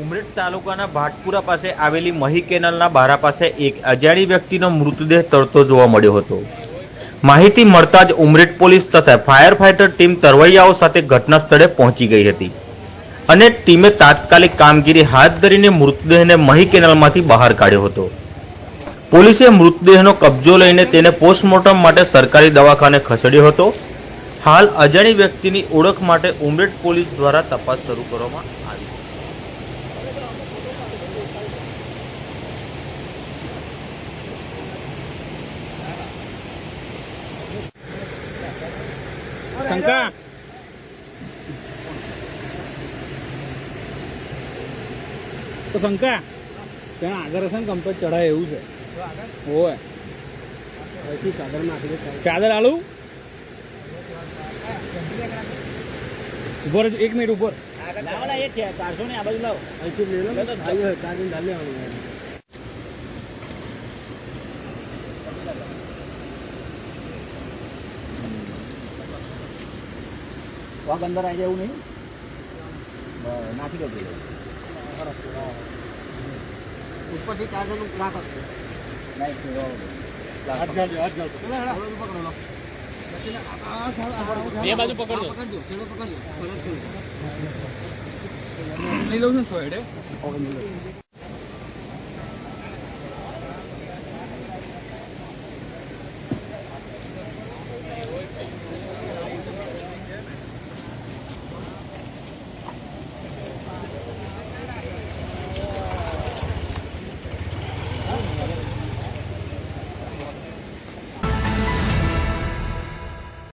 ઉમરેઠ તાલુકાના ભાટપુરા પાસે આવેલી મહી કેનાલના બારા પાસે એક અજાણી વ્યક્તિનો મૃતદેહ તરતો જોવા મળ્યો હતો. માહિતી મળતા જ ઉમરેઠ પોલીસ તથા ફાયર ફાઈટર ટીમ તરવૈયાઓ સાથે ઘટના સ્થળે પહોંચી ગઈ હતી અને ટીમે તાત્કાલિક કામગીરી હાથ ધરીને મૃતદેહને મહી કેનાલમાંથી બહાર કાઢ્યો હતો. પોલીસે મૃતદેહનો કબજો લઈને તેને પોસ્ટમોર્ટમ માટે સરકારી દવાખાને ખસેડ્યો હતો. હાલ અજાણી વ્યક્તિની ઓળખ માટે ઉમરેઠ પોલીસ દ્વારા તપાસ શરૂ કરવામાં આવી. છે. શંકા? તો શંકા ત્યાં આગળ હશે ને કમ્પેટ ચડાય એવું છે. હોય. ચાદર નાખી ચાદર આલુ? ઉપર એક મિનિટ ઉપર પગ અંદર આવી જાય એવું નહીં. નાખી દેજો ઉપરથી ચાર્જરનું રાખો બે બાજુ પકડજો. લઈ લઉં છું ને સો હેડે.